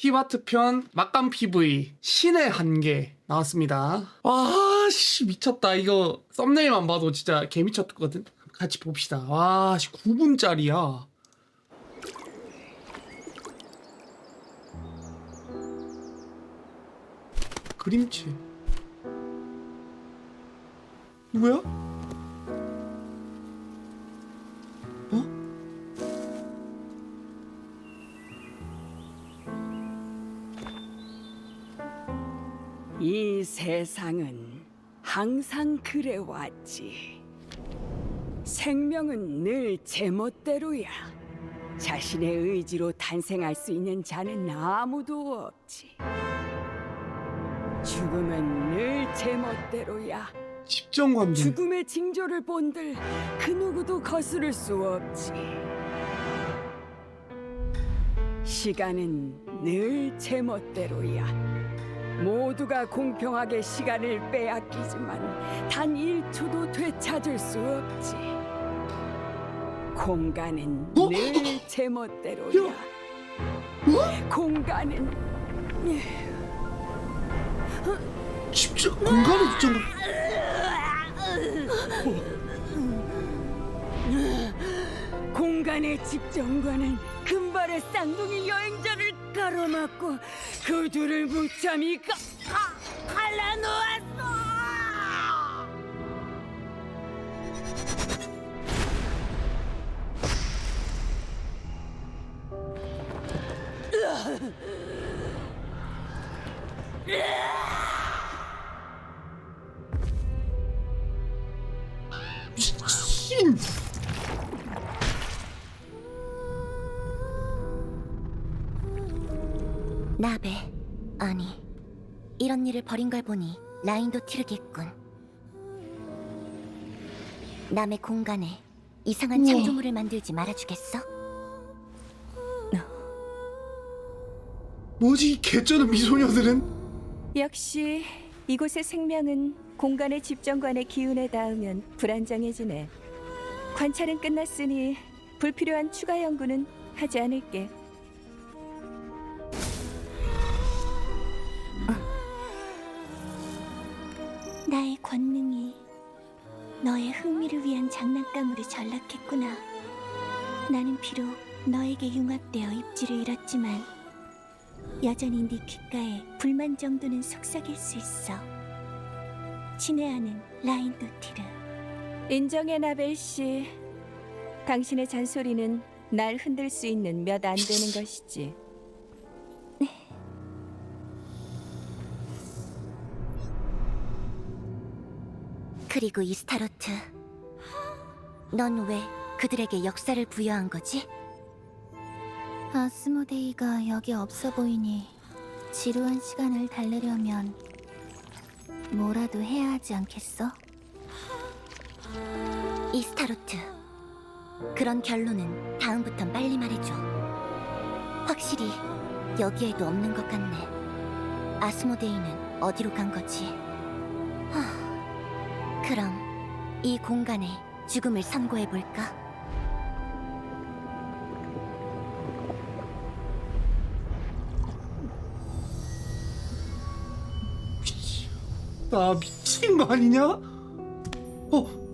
티바트 편 막감 PV 신의 한계 나왔습니다. 와, 씨 미쳤다. 이거 썸네일만 봐도 진짜 개 미쳤거든. 같이 봅시다. 와, 씨 9분짜리야. 그림체. 누구야? 이 세상은 항상 그래왔지. 생명은 늘 제멋대로야. 자신의 의지로 탄생할 수 있는 자는 아무도 없지. 죽음은 늘 제멋대로야. 집정관들. 죽음의 징조를 본들 그 누구도 거스를 수 없지. 시간은 늘 제멋대로야. 모두가 공평하게 시간을 빼앗기지만 단 1초도 되찾을 수 없지. 공간은 어? 늘 제 멋대로야. 공간은 집정 공간의 집정관. 공간의 집정관은 금발의 쌍둥이 여행자를 가로막고 그 둘을 무참히 가, 가, 갈라놓았어. 미친. 일을 벌인 걸 보니 라인도 티르겠군 남의 공간에 이상한 우와. 창조물을 만들지 말아주겠어? 뭐지 이 개쩌는 미소녀들은? 역시 이곳의 생명은 공간의 집정관의 기운에 닿으면 불안정해지네. 관찰은 끝났으니 불필요한 추가 연구는 하지 않을게. 너의 흥미를 위한 장난감으로 전락했구나 나는 비록 너에게 융합되어 입지를 잃었지만 여전히 네 귓가에 불만 정도는 속삭일 수 있어 친애하는 라인 도티르 인정해 나벨 씨. 당신의 잔소리는 날 흔들 수 있는 몇 안 되는 것이지. 그리고 이스타로트 넌 왜 그들에게 역사를 부여한 거지? 아스모데이가 여기 없어 보이니 지루한 시간을 달래려면 뭐라도 해야 하지 않겠어? 이스타로트 그런 결론은 다음부턴 빨리 말해줘 확실히 여기에도 없는 것 같네 아스모데이는 어디로 간 거지? 하... 그럼 이 공간에 죽음을 선고해 볼까? 나 미친 거 아니냐? 어?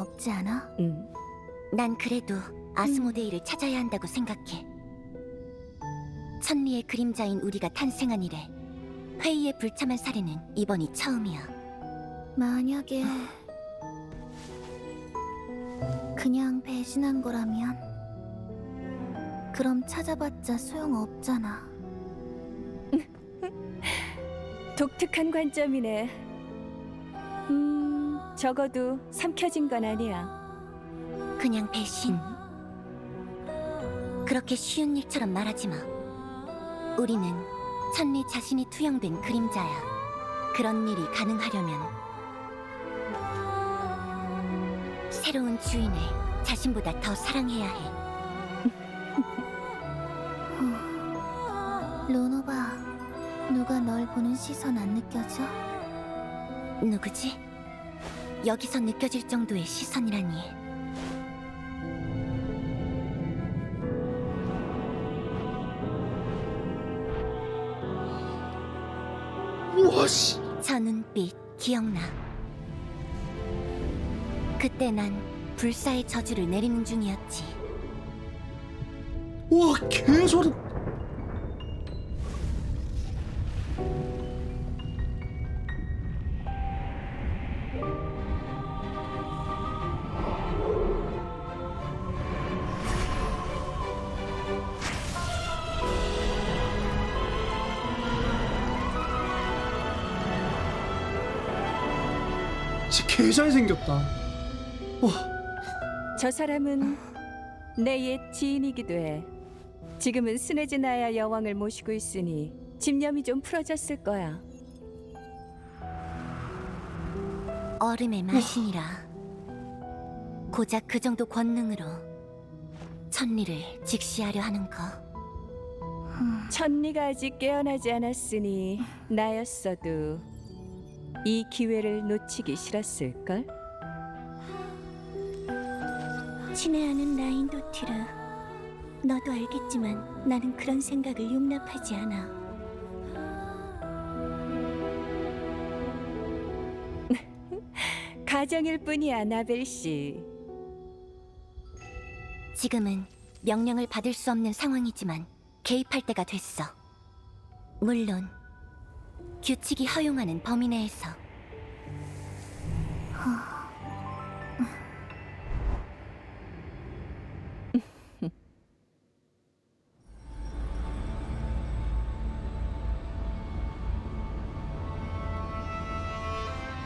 없지 않아? 음. 난 그래도 아스모데이를 찾아야 한다고 생각해. 천리의 그림자인 우리가 탄생한 이래 회의의 불참한 사례는 이번이 처음이야. 만약에 그냥 배신한 거라면 그럼 찾아봤자 소용없잖아. 독특한 관점이네. 음, 적어도 삼켜진 건 아니야. 그냥 배신. 그렇게 쉬운 일처럼 말하지 마. 우리는 천리 자신이 투영된 그림자야. 그런 일이 가능하려면 새로운 주인을 자신보다 더 사랑해야 해. 로노바, 누가 널 보는 시선 안 느껴져? 누구지? 여기서 느껴질 정도의 시선이라니. 우와 씨. 저 눈빛 기억나. 그때 난 불사의 저주를 내리는 중이었지. 우와 개소름. 개 잘생겼다. 와. 저 사람은 내 옛 지인이기도 해. 지금은 스네즈나야 여왕을 모시고 있으니 집념이 좀 풀어졌을 거야. 얼음의 마신이라. 고작 그 정도 권능으로 천리를 직시하려 하는 거. 천리가 아직 깨어나지 않았으니 나였어도 이 기회를 놓치기 싫었을걸? 친애하는 라인도티르. 너도 알겠지만 나는 그런 생각을 용납하지 않아. 가정일 뿐이야, 나벨 씨. 지금은 명령을 받을 수 없는 상황이지만 개입할 때가 됐어. 물론 규칙이 허용하는 범위 내에서.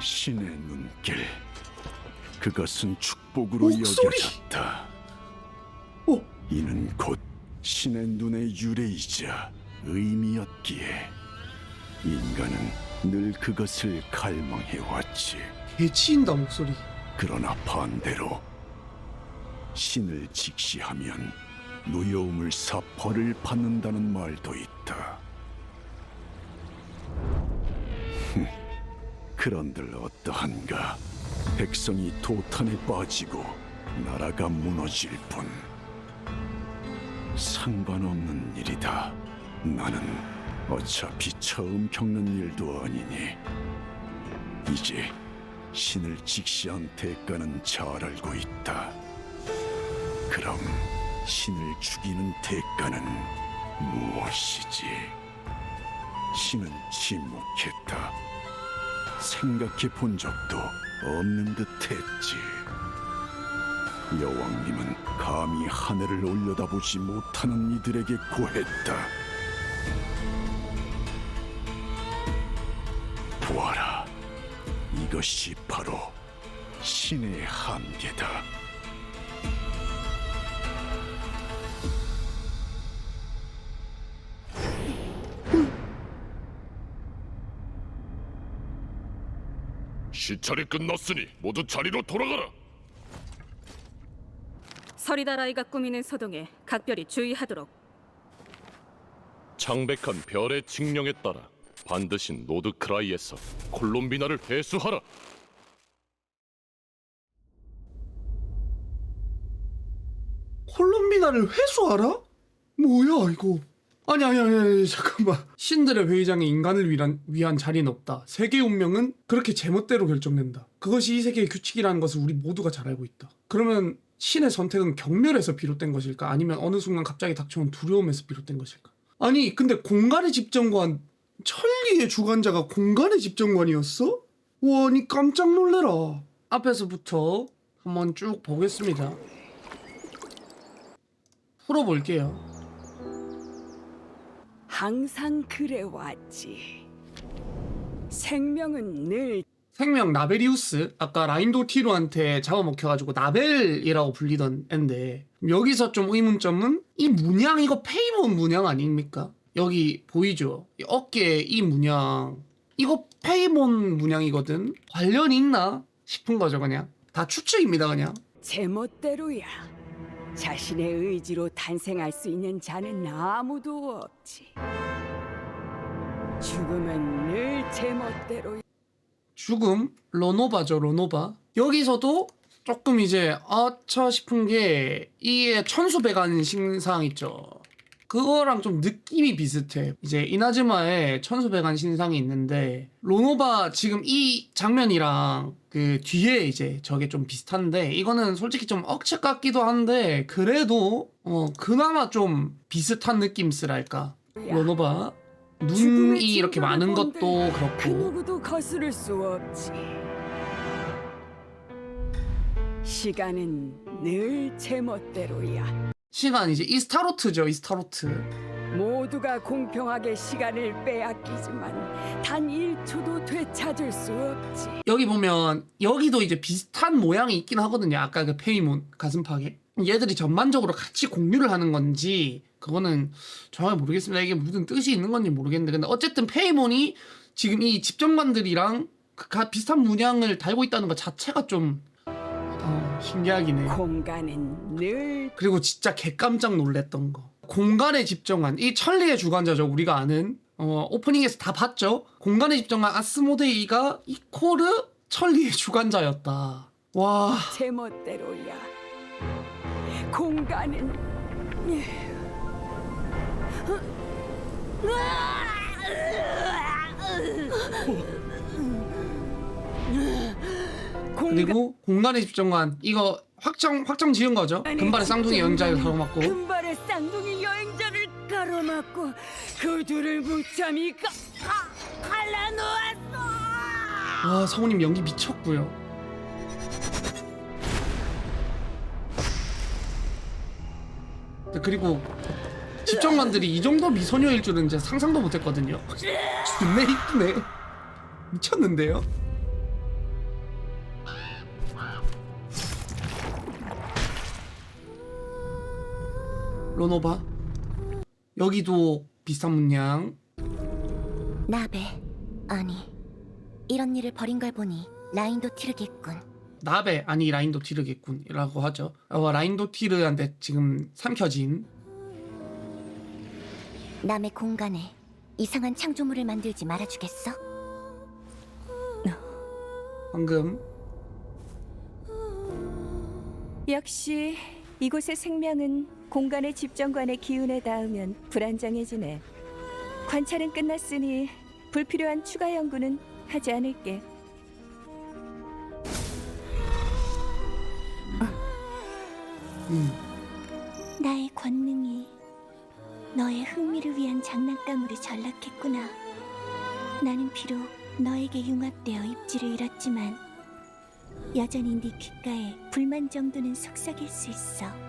신의 눈길 그것은 축복으로 목소리! 여겨졌다 어. 이는 곧 신의 눈의 유래이자 의미였기에 인간은 늘 그것을 갈망해왔지 개치인다 목소리. 그러나 반대로 신을 직시하면 노여움을 사 벌을 받는다는 말도 있다. 흠, 그런들 어떠한가? 백성이 도탄에 빠지고 나라가 무너질 뿐. 상관없는 일이다. 나는 어차피 처음 겪는 일도 아니니 이제 신을 직시한 대가는 잘 알고 있다. 그럼 신을 죽이는 대가는 무엇이지? 신은 침묵했다. 생각해 본 적도 없는 듯 했지. 여왕님은 감히 하늘을 올려다보지 못하는 이들에게 고했다. 보아라. 이것이 바로 신의 한계다. 시찰이 끝났으니 모두 자리로 돌아가라. 서리다라이가 꾸미는 소동에 각별히 주의하도록. 창백한 별의 칙령에 따라 반드시 노드크라이에서 콜롬비나를 회수하라. 콜롬비나를 회수하라? 뭐야 이거? 아니 아니 아니, 아니 잠깐만. 신들의 회의장에 인간을 위한 위한 자리는 없다. 세계 운명은 그렇게 제멋대로 결정된다. 그것이 이 세계의 규칙이라는 것을 우리 모두가 잘 알고 있다. 그러면 신의 선택은 경멸에서 비롯된 것일까? 아니면 어느 순간 갑자기 닥쳐온 두려움에서 비롯된 것일까? 아니 근데 공간의 집정관 천리의 주관자가 공간의 집정관이었어? 와, 니 깜짝 놀래라. 앞에서부터 한번 쭉 보겠습니다. 풀어볼게요. 항상 그래왔지. 생명은 늘 생명 나베리우스 아까 라인도 티로한테 잡아먹혀가지고 나벨이라고 불리던 앤데 여기서 좀 의문점은 이 문양 이거 페이몬 문양 아닙니까? 여기 보이죠? 이 어깨에 이 문양. 이거 페이몬 문양이거든. 관련이 있나 싶은 거죠 그냥. 다 추측입니다 그냥. 제멋대로야. 자신의 의지로 탄생할 수 있는 자는 아무도 없지. 죽음은 늘 제멋대로 죽음? 로노바죠 로노바. 여기서도 조금 이제 아차 싶은 게 이게 천수배관 신상 있죠 그거랑 좀 느낌이 비슷해 이제 이나즈마에 천수배관 신상이 있는데 로노바 지금 이 장면이랑 그 뒤에 이제 저게 좀 비슷한데 이거는 솔직히 좀 억측 같기도 한데 그래도 어 그나마 좀 비슷한 느낌스랄까 로노바 눈이 이렇게 많은 것도 그 그렇고 누구도 거스를 수 없지. 시간은 늘 제멋대로야. 시간 이제 이스타로트죠 이스타로트. 모두가 공평하게 시간을 빼앗기지만 단 1초도 되찾을 수 없지. 여기 보면 여기도 이제 비슷한 모양이 있긴 하거든요 아까 그 페이몬 가슴팍에. 얘들이 전반적으로 같이 공유를 하는 건지 그거는 정확히 모르겠습니다. 이게 무슨 뜻이 있는 건지 모르겠는데. 근데 어쨌든 페이몬이 지금 이 집정관들이랑 그 가- 비슷한 문양을 달고 있다는 것 자체가 좀 어, 신기하긴 해요 공간은 늘 그리고 진짜 개 깜짝 놀랬던 거. 공간의 집정관 이 천리의 주관자죠 우리가 아는. 어, 오프닝에서 다 봤죠? 공간의 집정관 아스모데이가 이코르 천리의 주관자였다. 와. 제멋대로야. 공간은 공간 그리고 공간의 집정관 이거 확정 확정 지은 거죠? 금발의 쌍둥이 연자를 가로막고. 금발의 쌍둥이 여행자를 가로막고 그 둘을 무참히 가, 가, 갈라놓았어. 와 성우님 연기 미쳤고요. 네, 그리고 집정관들이 이 정도 미소녀일 줄은 진짜 상상도 못했거든요. 존나 이쁘네. 미쳤는데요 로노바? 여기도 비슷한 문양. 나베 아니 이런 일을 벌인 걸 보니 라인도 티르겠군. 나베 아니 라인도 티르겠군이라고 하죠. 어, 라인도 티르한테 지금 삼켜진. 남의 공간에 이상한 창조물을 만들지 말아주겠어? 방금. 역시 이곳의 생명은 공간의 집정관의 기운에 닿으면 불안정해지네. 관찰은 끝났으니 불필요한 추가 연구는 하지 않을게. 음, 나의 권능이 너의 흥미를 위한 장난감으로 전락했구나. 나는 비록 너에게 융합되어 입지를 잃었지만 여전히 네 귓가에 불만 정도는 속삭일 수 있어.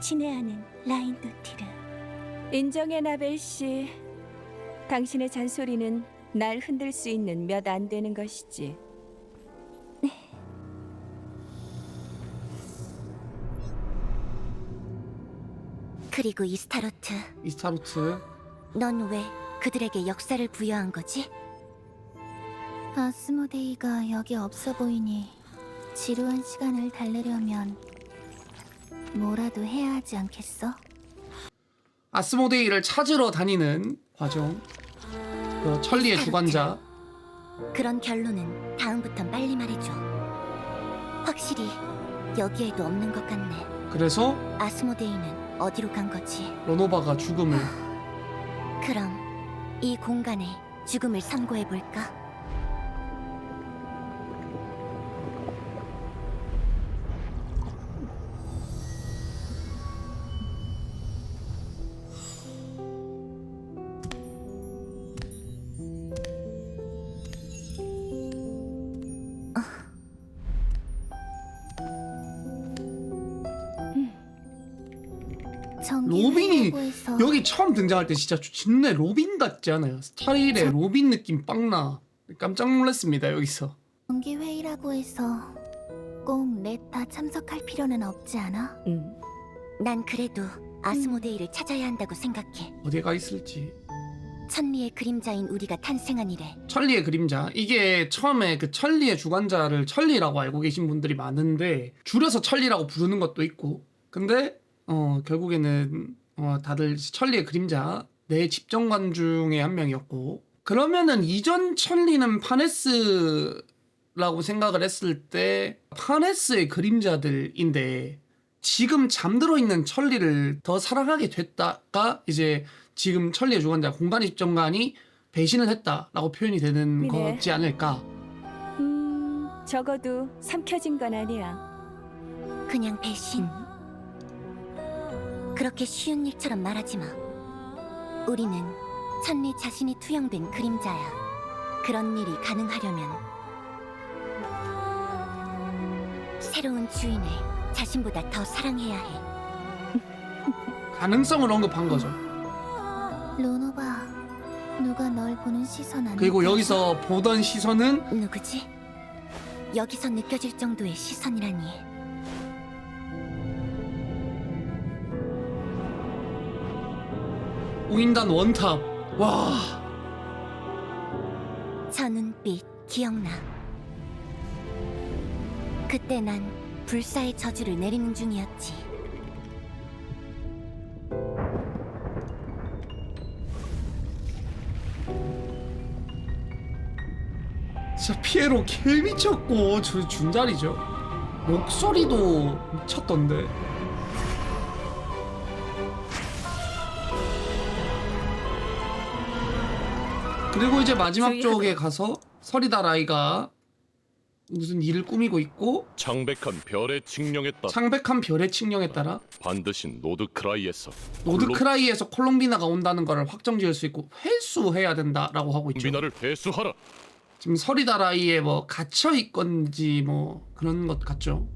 친애하는 라인도티르. 인정해 나벨 씨. 당신의 잔소리는 날 흔들 수 있는 몇 안 되는 것이지. 그리고 이스타로트, 이스타로트 넌 왜 그들에게 역사를 부여한 거지? 아스모데이가 여기 없어 보이니 지루한 시간을 달래려면 뭐라도 해야 하지 않겠어? 아스모데이를 찾으러 다니는 과정. 그 천리의 주관자 그런 결론은 다음부턴 빨리 말해줘. 확실히 여기에도 없는 것 같네. 그래서 아스모데이는 어디로 간 거지? 로노바가 죽음을 그럼 이 공간에 죽음을 선고해 볼까? 처음 등장할 때 진짜 진내 로빈 같지 않아요? 스타일의 로빈 느낌 빵나 깜짝 놀랐습니다 여기서 정기 회의라고 해서 꼭 내 다 참석할 필요는 없지 않아? 음. 난 그래도 아스모데이를 찾아야 한다고 생각해. 어디가 있을지 천리의 그림자인 우리가 탄생한 이래 천리의 그림자 이게 처음에 그 천리의 주관자를 천리라고 알고 계신 분들이 많은데 줄여서 천리라고 부르는 것도 있고 근데 어 결국에는 어 다들 천리의 그림자 내 집정관 중에 한 명이었고 그러면은 이전 천리는 파네스라고 생각을 했을 때 파네스의 그림자들인데 지금 잠들어 있는 천리를 더 사랑하게 됐다가 이제 지금 천리의 주관자 공간의 집정관이 배신을 했다라고 표현이 되는 미네. 거지 않을까 음, 적어도 삼켜진 건 아니야. 그냥 배신. 그렇게 쉬운 일처럼 말하지 마. 우리는 천리 자신이 투영된 그림자야. 그런 일이 가능하려면 새로운 주인을 자신보다 더 사랑해야 해. 가능성을 언급한 거죠 로노바, 누가 널 보는 시선 안 그리고 여기서 보던 시선은 누구지? 여기서 느껴질 정도의 시선이라니. 우인단 원탑 와 저 눈빛 기억나. 그때 난 불사의 저주를 내리는 중이었지. 진짜 피에로 개 미쳤고 저 준자리죠 목소리도 미쳤던데 그리고 이제 마지막. 쪽에 가서 서리다 라이가 무슨 일을 꾸미고 있고 창백한 별의 칙령에 따라 창백한 별의 칙령에 따라 반드시 노드크라이에서 노드크라이에서 콜롬비나가 온다는 걸 확정지을 수 있고 회수해야 된다라고 하고 있죠. 콜롬비나를 회수하라. 지금 서리다 라이에 뭐 갇혀 있건지 뭐 그런 것 같죠.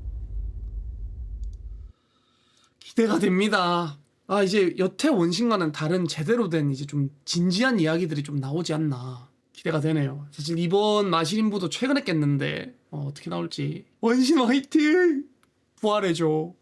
기대가 됩니다. 아 이제 여태 원신과는 다른 제대로 된 이제 좀 진지한 이야기들이 좀 나오지 않나 기대가 되네요. 사실 이번 마시린부도 최근에 깼는데 어, 어떻게 나올지 원신 화이팅 부활해줘.